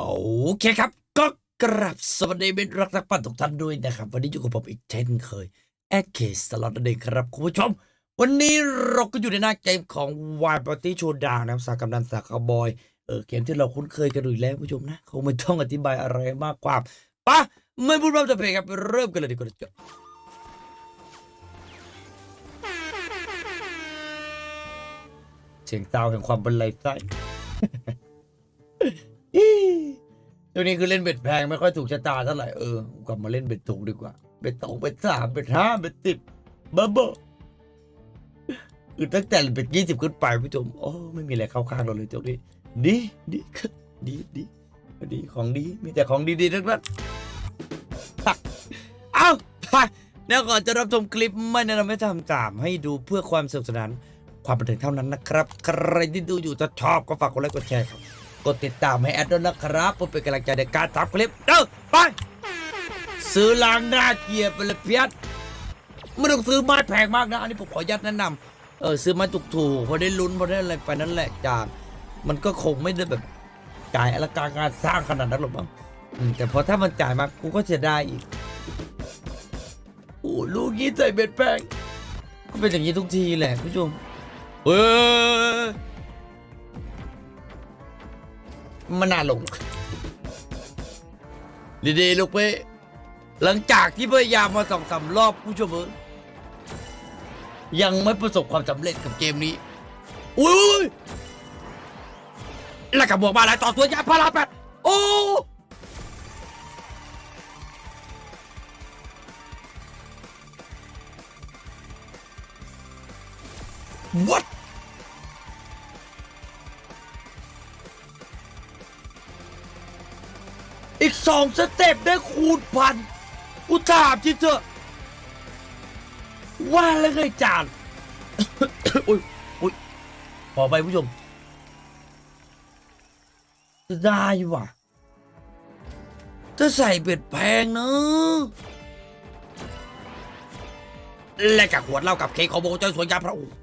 โอเคครับก็กราบสวัสดีมิตรรักนักปั่นทุกท่านด้วยนะครับ วันนี้อยู่กับผมอีกเช่นเคยแอคเคสตลอดเองครับคุณผู้ชม วันนี้เราก็อยู่ในหน้าเกมของ Wild Party Showdown นะครับสากำนันสากบอยเออเกมที่เราคุ้นเคยกันอยู่แล้วคุณผู้ชมนะ คงไม่ต้องอธิบายอะไรมากกว่าปะไม่พูดพร่ำจะเพลงครับเริ่มกันเลยดีกว่าจ้ะเสียงเตาแห่งความบรรลัยไส้ ตัวนี้คือเล่นเบ็ดแพงไม่ค่อยถูกชะตาเท่าไหร่เออกลับมาเล่นเบ็ดถูกดีกว่า เบ็ดสองเบ็ดสามเบ็ดห้าเบ็ดสิบบ้าบอคือตั้งแต่เบ็ดยี่สิบขึ้นไปผู้ชมโอ้ไม่มีอะไรเข้าข้างเราเลยตัวนี้ดีดีดีดีดีของดีมีแต่ของดีๆทั้งนั้นเอาไปแล้วก่อนจะรับชมคลิปไม่แนะนำให้ทำตามให้ดูเพื่อความสนุกสนานความบันเทิงเท่านั้นนะครับ ใครที่ดูอยู่จะชอบก็ฝากกดไลค์กดแชร์ครับ กดติดตามให้แอดด้วยนะครับเพื่อเป็นกำลังใจในการทำคลิปเด้อไป ซื้อลางหน้าเกียร์ไปเลยเพียรไม่ต้องซื้อไม้แพงมากนะ อันนี้ผมขออนุญาตแนะนำเออซื้อไม้ถูกๆพอได้ลุ้นพอได้อะไรไปนั่นแหละจากมันก็คงไม่ได้แบบจ่ายอลังการงานสร้างขนาดนั้นหรอกมั้งแต่พอถ้ามันจ่ายมากูก็จะได้อีกโอ้ลูกนี้ใส่เบ็ดแพงก็เป็นอย่างนี้ทุกทีแหละคุณผู้ชมเออ มันน่าลงดีๆลูกเป้หลังจากที่พยายามมาสองสามรอบผู้ชมเอยังไม่ประสบความสำเร็จกับเกมนี้ อุ้ยแล้วกับบวกมาอะไรต่อตัวยาพาราแปดโอ้ what อีกสองสเต็ปได้คูณพันกูถามจริงเถอะว่าแล้วไงจานอุ้ยอุ้ยขอไปผู้ชมได้ว่ะจะใส่เบ็ดแพงเนอะและกับขวดเหล้ากับเค้กของโบเจ้าสวยาพระองค์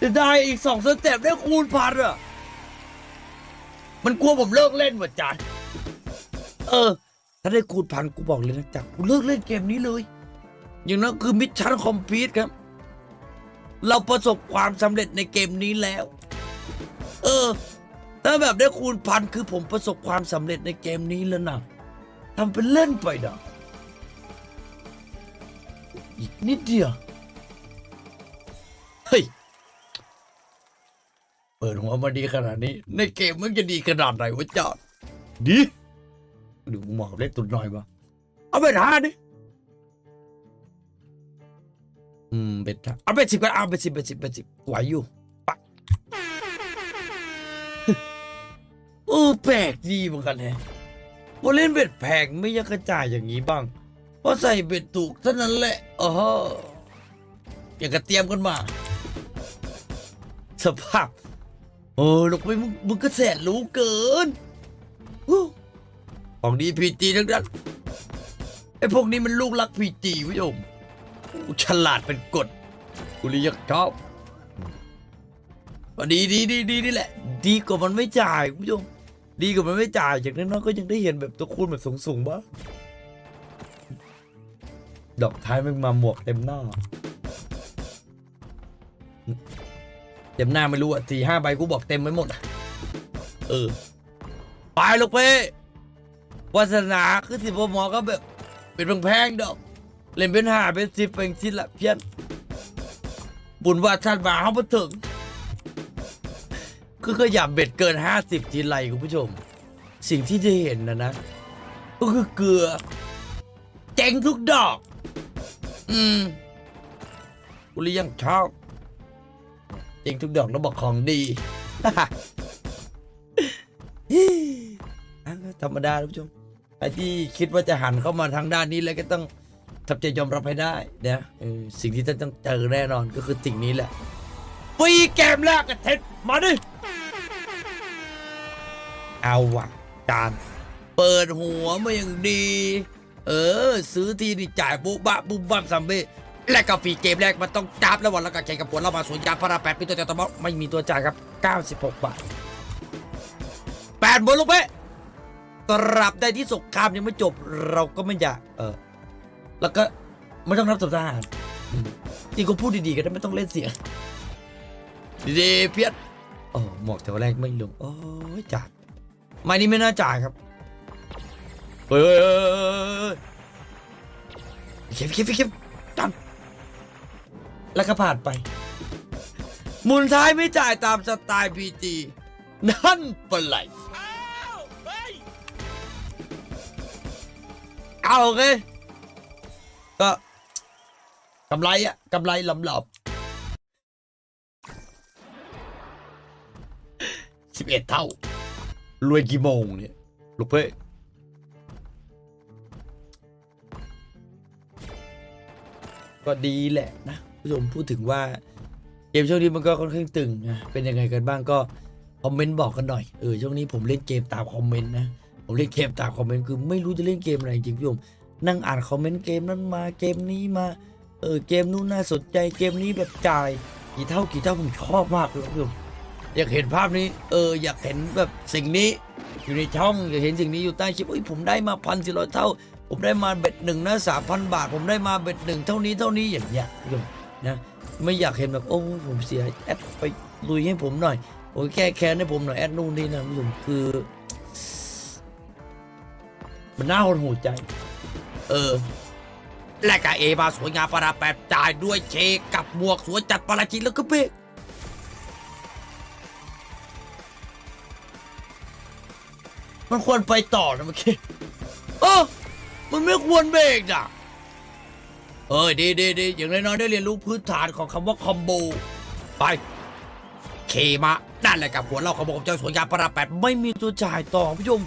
จะได้อีกสองสเต็ปได้คูณพันอะ มันกลัวผมเลิกเล่นว่ะจานเออ ถ้าได้คูณพันกูบอกเลยนะจ๊ะกูเลิกเล่นเกมนี้เลย อย่างนั้นคือมิชชั่นคอมพลีทครับ เราประสบความสำเร็จในเกมนี้แล้ว เออ ถ้าแบบได้คูณพันคือผมประสบความสำเร็จในเกมนี้แล้วนะทำเป็นเล่นไปนะอีกนิดเดียว เปิดหัวมาดีขนาดนี้ ในเกมมันจะดีขนาดไหนวะจอดดีดูหมอบเล็กตุนหน่อยปะเอาไปหาดิอืมเบ็ดห้าเอาไปสิบกันเอาไปสิบไปสิบไปสิบไหวอยู่ปะเออแปลกดีเหมือนกันแฮะพอเล่นเบ็ดแพงไม่อยังกระจายอย่างนี้บ้างพอใส่เบ็ดถูกเท่านั้นแหละอ๋ออย่างกระเตรียมกันมา สภาพ โอ้ลูกไปมึงมึงก็แสนรู้เกินของดีพีจีทั้งนั้นไอ้พวกนี้มันลูกรักพีจีผู้ชมกูฉลาดเป็นกฎกูเลยอยากชอบดีดีดีดีนี่แหละ ดีกว่ามันไม่จ่ายคุณผู้ชมดีกว่ามันไม่จ่ายอย่างน้อยก็ยังได้เห็นแบบตัวคูณแบบสูงๆบ้างดอกท้ายมันมาหมวกเต็มหน้า ต็มหน้าไม่รู้อะสี่ห้าใบกูบอกเต็มไปหมดอะเออไปลูกเป้วาสนาคือสิบหมอก็แบบ เป็นแพงๆดอก เล่นเป็นห้าเป็นสิบเป็นชิ้นละเพี้ยน บุญวาชาติมาเขามาถึง คือขยับเบ็ดเกินห้าสิบทีไรคุณผู้ชม สิ่งที่ได้เห็นนะนะ ก็คือเกลือ เจ๋งทุกดอก อืมกูเลยยังชอบ จริงทุกดอกแล้วบอกของดีธรรมดาท่านผู้ชมใครที่คิดว่าจะหันเข้ามาทางด้านนี้แล้วก็ต้องทำใจยอมรับให้ได้นะเออสิ่งที่ท่านต้องเจอแน่นอนก็คือสิ่งนี้แหละฟรีเกมแรกกับเท็ดมาดิเอาว่ะจานเปิดหัวมาอย่างดี เออ ซื้อทีนี่จ่ายปุ๊บบ้าปุ๊บบ้าซัมเบ และก็ฟรีเกมแรกมันต้องจับแล้ววันแล้วก็แข่งกับผลเรามาสวนยางพาราแปดปีตัวแต่ตัวบอไม่มีตัวจ่ายครับ 96 บาทนบนลงไปตราบใดที่สงครามยังไม่จบเราก็ไม่อยากเออ แล้วก็ไม่ต้องรับสัมทหารอืมจริงก็พูดดีๆกันไม่ต้องเล่นเสียงดีๆเพี้ยรโอ้หมวกแถวแรกไม่ลงโอ้ยจ่ายไม่นี่ไม่น่าจ่ายครับเฮ้ยเข็มเข็มเข็มจัน แล้วก็ผ่านไป หมุนท้ายไม่จ่ายตามสไตล์พีจีนั่นเป็นไรเอาโอเคก็กำไรอะกำไรหลำหลบสิบเอ็ดเท่า รวยกี่โมงเนี่ยลูกเพ่ก็ดีแหละนะ ผู้ชมพูดถึงว่าเกมช่วงนี้มันก็ค่อนข้างตึงนะเป็นยังไงกันบ้างก็คอมเมนต์บอกกันหน่อยเออช่วงนี้ผมเล่นเกมตามคอมเมนต์นะผมเล่นเกมตามคอมเมนต์คือไม่รู้จะเล่นเกมอะไรจริงๆพี่ผมนั่งอ่านคอมเมนต์เกมนั้นมาเกมนี้มาเออเกมนู้นน่าสนใจเกมนี้แบบจ่ายกี่เท่ากี่เท่าผมชอบมากเลยพี่ผมอยากเห็นภาพนี้ เอออยากเห็นแบบสิ่งนี้อยู่ในช่องอยากเห็นสิ่งนี้อยู่ใต้คลิปเอ้ยผมได้มาพันสี่ร้อยเท่า ผมได้มาเบ็ดหนึ่งนะสามพันบาท ผมได้มาเบ็ดหนึ่งเท่านี้เท่านี้อย่างเงี้ยพี่ผม นะไม่อยากเห็นแบบโอ้ผมเสียแอดไปลุยให้ผมหน่อยโอ้ยแก้แค้นให้ผมหน่อยแอดนู่นนี่นะผมคือ มันน่าหดหูใจ เออ และกะเอมาสวยงามประดับแปดจ่ายด้วยเชกับหมวกสวยจัดประหลาดจิตแล้วก็เบกมันควรไปต่อนะเมื่อกี้เออมันไม่ควรเบรกอะ เออดีดีดีอย่างน้อยๆได้เรียนรู้พื้นฐานของคำว่าคอมโบ ไปเคมานั่นแหละกับหัวเราของผมเจ้าสวยาประหลาดแปดไม่มีตัวจ่ายต่อผู้ชม